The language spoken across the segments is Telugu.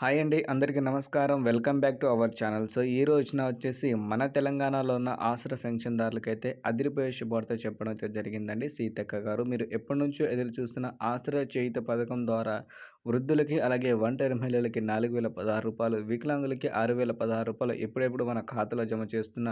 హాయ్ అండి అందరికీ నమస్కారం. Welcome back to our channel. So ఈ రోజున వచ్చేసి మన తెలంగాణలో ఉన్న ఆసరా పెన్షన్దారులకైతే అదిరిపోయే శుభార్త చెప్పడం అయితే జరిగిందండి. సీతక్క గారు మీరు ఎప్పటి నుంచో ఎదురు చూస్తున్న ఆసర చేయుత పథకం ద్వారా వృద్ధులకి అలాగే ఒంటరి మహిళలకి నాలుగు వేల పదహారు రూపాయలు వికలాంగులకి ఆరు వేల పదహారు రూపాయలు ఎప్పుడెప్పుడు మన ఖాతాలో జమ చేస్తున్న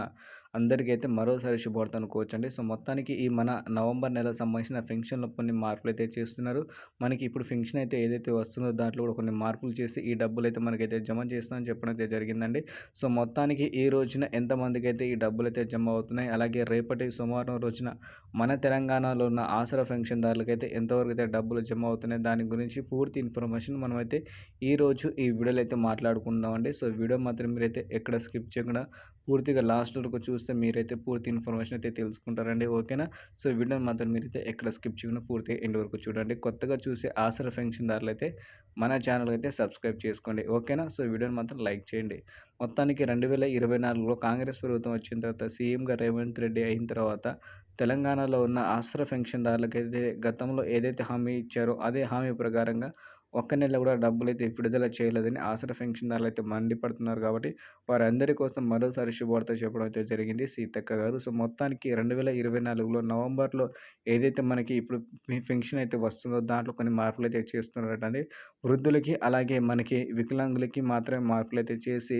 అందరికీ అయితే మరోసారి శుభవార్త అనుకోవచ్చండి సో మొత్తానికి ఈ మన నవంబర్ నెల సంబంధించిన ఫెన్షన్లో కొన్ని మార్పులు అయితే చేస్తున్నారు. మనకి ఇప్పుడు ఫెన్షన్ అయితే ఏదైతే వస్తుందో దాంట్లో కూడా కొన్ని మార్పులు చేసి ఈ డబ్బులు అయితే మనకైతే జమ చేస్తామని చెప్పడం అయితే జరిగిందండి. సో మొత్తానికి ఈ రోజున ఎంతమందికి అయితే ఈ డబ్బులు అయితే జమ అవుతున్నాయి అలాగే రేపటి సోమవారం రోజున మన తెలంగాణలో ఉన్న ఆసరా పెన్షన్దారులకైతే ఎంతవరకు అయితే డబ్బులు జమ అవుతున్నాయి దాని గురించి పూర్తి ఇన్ఫర్మేషన్ మనమైతే ఈరోజు ఈ వీడియోలో అయితే మాట్లాడుకుందామండి. సో వీడియో మాత్రం మీరైతే ఎక్కడ స్కిప్ చేయకుండా పూర్తిగా లాస్ట్ వరకు చూస్తే మీరైతే పూర్తి ఇన్ఫర్మేషన్ అయితే తెలుసుకుంటారండి. ఓకేనా? సో వీడియోని మాత్రం మీరైతే ఎక్కడ స్కిప్ చేయకుండా పూర్తిగా ఎండ్ వరకు చూడండి. కొత్తగా చూసే ఆసరా పెన్షన్దారులు అయితే మన ఛానల్ అయితే సబ్స్క్రైబ్ చేసుకోండి. ఓకేనా? సో వీడియోని మాత్రం లైక్ చేయండి. మొత్తానికి రెండు వేల ఇరవై నాలుగులో కాంగ్రెస్ ప్రభుత్వం వచ్చిన తర్వాత సీఎంగా రేవంత్ రెడ్డి అయిన తర్వాత తెలంగాణలో ఉన్న ఆశ్ర పెన్షన్దారులకైతే గతంలో ఏదైతే హామీ ఇచ్చారో అదే హామీ ప్రకారంగా ఒక్క నెల కూడా డబ్బులు అయితే విడుదల చేయలేదని ఆసరా పెన్షన్దారులు అయితే మండిపడుతున్నారు కాబట్టి వారందరి కోసం మరోసారి శుభవార్త చెప్పడం అయితే జరిగింది సీతక్క గారు. సో మొత్తానికి రెండు వేల ఇరవై నాలుగులో నవంబర్లో ఏదైతే మనకి ఇప్పుడు పెన్షన్ అయితే వస్తుందో దాంట్లో కొన్ని మార్పులు అయితే చేస్తున్నారటండి వృద్ధులకి అలాగే మనకి వికలాంగులకి మాత్రమే మార్పులు అయితే చేసి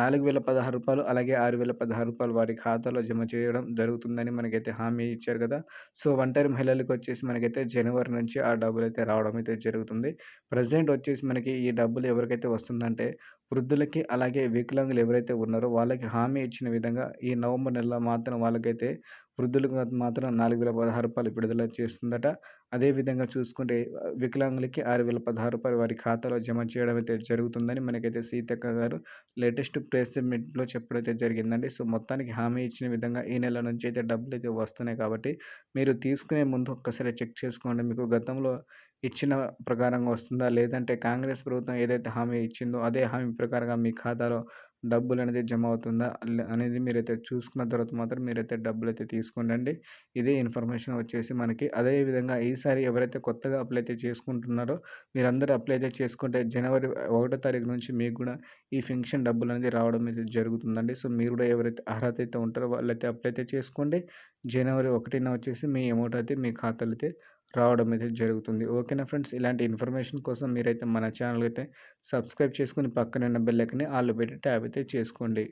నాలుగు వేల పదహారు రూపాయలు అలాగే ఆరు వేల పదహారు రూపాయలు వారి ఖాతాలో జమ చేయడం జరుగుతుందని మనకైతే హామీ ఇచ్చారు కదా. సో ఒంటరి మహిళలకు వచ్చేసి మనకైతే జనవరి నుంచి ఆ డబ్బులు అయితే రావడం అయితే జరుగుతుంది. ప్రజెంట్ వచ్చేసి మనకి ఈ డబ్బులు ఎవరికైతే వస్తుందంటే వృద్ధులకి అలాగే వికలాంగులు ఎవరైతే ఉన్నారో వాళ్ళకి హామీ ఇచ్చిన విధంగా ఈ నవంబర్ నెలలో మాత్రం వాళ్ళకైతే వృద్ధులకు మాత్రం నాలుగు వేల పదహారు రూపాయలు విడుదల చేస్తుందట. అదేవిధంగా చూసుకుంటే వికలాంగులకి ఆరు వేల పదహారు రూపాయలు వారి ఖాతాలో జమ చేయడం అయితే జరుగుతుందని మనకైతే సీతక్క గారు లేటెస్ట్ ప్రెస్ మీట్లో చెప్పడం అయితే జరిగిందండి. సో మొత్తానికి హామీ ఇచ్చిన విధంగా ఈ నెల నుంచి అయితే డబ్బులు అయితే వస్తున్నాయి కాబట్టి మీరు తీసుకునే ముందు ఒక్కసారి చెక్ చేసుకోండి. మీకు గతంలో ఇచ్చిన ప్రకారంగా వస్తుందా? లేదంటే కాంగ్రెస్ ప్రభుత్వం ఏదైతే హామీ ఇచ్చిందో అదే హామీ ప్రకారంగా మీ ఖాతాలో డబ్బులు అనేది జమ అవుతుందా అనేది మీరైతే చూసుకున్న తర్వాత మాత్రం మీరైతే డబ్బులు అయితే తీసుకోండి ఇదే ఇన్ఫర్మేషన్ వచ్చేసి మనకి అదేవిధంగా ఈసారి ఎవరైతే కొత్తగా అప్లై అయితే చేసుకుంటున్నారో మీరందరూ అప్లై అయితే చేసుకుంటే జనవరి ఒకటో తారీఖు నుంచి మీకు కూడా ఈ ఫెన్షన్ డబ్బులు అనేది రావడం అయితే జరుగుతుందండి. సో మీరు కూడా ఎవరైతే అర్హత అయితే ఉంటారో వాళ్ళైతే అప్లై అయితే చేసుకోండి. జనవరి ఒకటిన వచ్చేసి మీ అమౌంట్ అయితే మీ ఖాతాలు అయితే రావడం అయితే జరుగుతుంది. ఓకేనా ఫ్రెండ్స్? ఇలాంటి ఇన్ఫర్మేషన్ కోసం మీరైతే మన ఛానల్ అయితే సబ్స్క్రైబ్ చేసుకుని పక్కన ఉన్న ఆళ్ళు పెట్టి ట్యాబ్ అయితే చేసుకోండి.